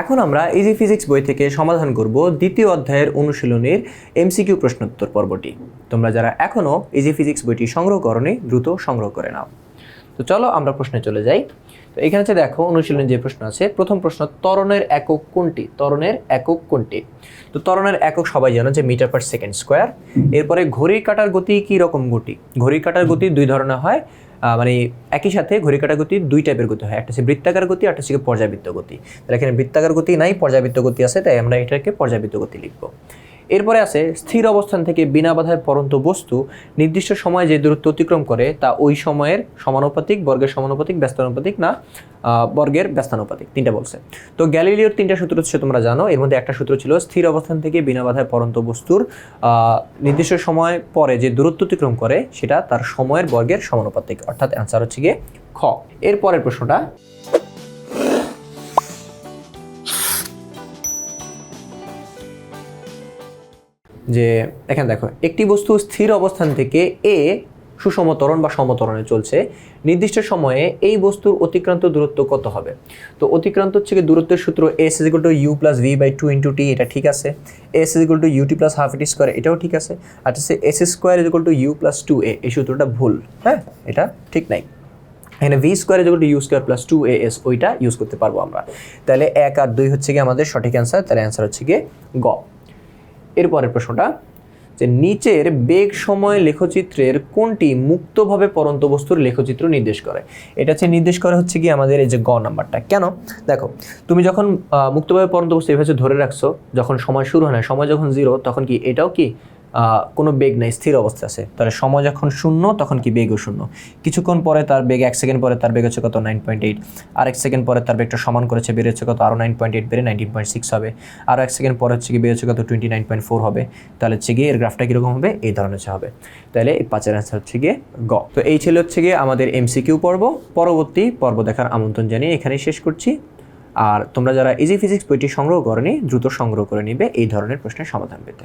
এখন আমরা easy physics বই থেকে সমাধান করব দ্বিতীয় অধ্যায়ের অনুশীলনের এমসিকিউ প্রশ্নোত্তর পর্বটি। তোমরা যারা এখনও ইজি ফিজিক্স বইটি সংগ্রহ করনি, দ্রুত সংগ্রহ করে নাও। তো চলো আমরা প্রশ্নে চলে যাই। তো এখানে হচ্ছে দেখো অনুশীলনের যে প্রশ্ন আছে, প্রথম প্রশ্ন, ত্বরণের একক কোনটি? ত্বরণের একক কোনটি? তো ত্বরণের একক সবাই জানো যে মিটার পার সেকেন্ড স্কোয়ার। এরপরে ঘড়ির কাটার গতি কি রকম গতি? ঘড়ির কাটার গতি দুই ধরনের হয়। মানে একই সাথে ঘড়ি কাটার গতি দুই টাইপের গতি হয়। একটা হচ্ছে বৃত্তাকার গতি, একটা হচ্ছে পর্যাবৃত্ত গতি। তাহলে এখানে বৃত্তাকার গতি নাই, পর্যাবৃত্ত গতি আছে, তাই আমরা এটাকে পর্যাবৃত্ত গতি লিখব। এরপরে আছে, স্থির অবস্থান থেকে বিনা বাধায় পরন্ত বস্তু, নির্দিষ্ট সময়ে যে দূরত্ব অতিক্রম করে, তা ওই সময়ের সমানুপাতিক, বর্গের সমানুপাতিক, ব্যস্তানুপাতিক না বর্গের ব্যস্তানুপাতিক। তিনটা বলছে। তো গ্যালিলিওর তিনটা সূত্র হচ্ছে, তোমরা জানো, এর মধ্যে একটা সূত্র ছিল, স্থির অবস্থান থেকে বিনা বাধায় পরন্ত বস্তুর নির্দিষ্ট সময় পরে যে দূরত্ব অতিক্রম করে, সেটা তার সময়ের বর্গের সমানুপাতিক। অর্থাৎ অ্যান্সার হচ্ছে গিয়ে খ। এর পরের প্রশ্নটা যে, এখানে দেখো, একটি বস্তু স্থির অবস্থান থেকে এ সুষমতরণ বা সমতরণে চলছে। নির্দিষ্ট সময়ে এই বস্তুর অতিক্রান্ত দূরত্ব কত হবে? তো অতিক্রান্ত হচ্ছে কি, দূরত্বের সূত্র S is to U plus V by two into T এটা ঠিক আছে। S is to UT plus half AT square এটাও ঠিক আছে। আর হচ্ছে S square is to U plus two A এই সূত্রটা ভুল হ্যাঁ? এটা ঠিক নাই। এখানে V square is to U square plus two A S ওইটা ইউজ করতে পারব আমরা। তাহলে এক আর দুই হচ্ছে গিয়ে আমাদের সঠিক অ্যান্সার তাহলে অ্যান্সার হচ্ছে গিয়ে গ। এরপরের প্রশ্নটা, যে নিচের বেগ সময় লেখচিত্রের কোনটি মুক্তভাবে পরন্ত বস্তুর লেখচিত্র নির্দেশ করে? এটা হচ্ছে নির্দেশ করে হচ্ছে কি আমাদের এই যে গ নাম্বারটা। কেন? দেখো, তুমি যখন মুক্তভাবে পরন্ত বস্তু এভাবে ধরে রাখছো, যখন সময় শুরু হয় না, সময় যখন জিরো তখন কি এটাও কি কোনো বেগ নাই, স্থির অবস্থা আছে। তাহলে সময় যখন শূন্য, তখন কি বেগও শূন্য। কিছুক্ষণ পরে তার বেগ, এক সেকেন্ড পরে তার বেগ হচ্ছে কত? নাইন পয়েন্ট এইট আর এক সেকেন্ড পরে তার বেগটা সমান করেছে বেড়েছে কত? আরও নাইন পয়েন্ট এইট বেড়ে নাইনটিন পয়েন্ট সিক্স হবে। আরও এক সেকেন্ড পরে হচ্ছে কি বেড়েছে কত? টোয়েন্টি নাইন পয়েন্ট ফোর হবে। তাহলে হচ্ছে গিয়ে এর গ্রাফটা কীরকম হবে? এই ধরনের হবে। তাহলে এই পাঁচের অ্যান্সার হচ্ছে গিয়ে গ। তো এই ছিল হচ্ছে গিয়ে আমাদের এমসিকিউ পর্ব। পরবর্তী পর্ব দেখার আমন্ত্রণ জানিয়ে এখানেই শেষ করছি। আর তোমরা যারা ইজি ফিজিক্স বইটি সংগ্রহ করনি, দ্রুত সংগ্রহ করে নিবে এই ধরনের প্রশ্নের সমাধান পেতে।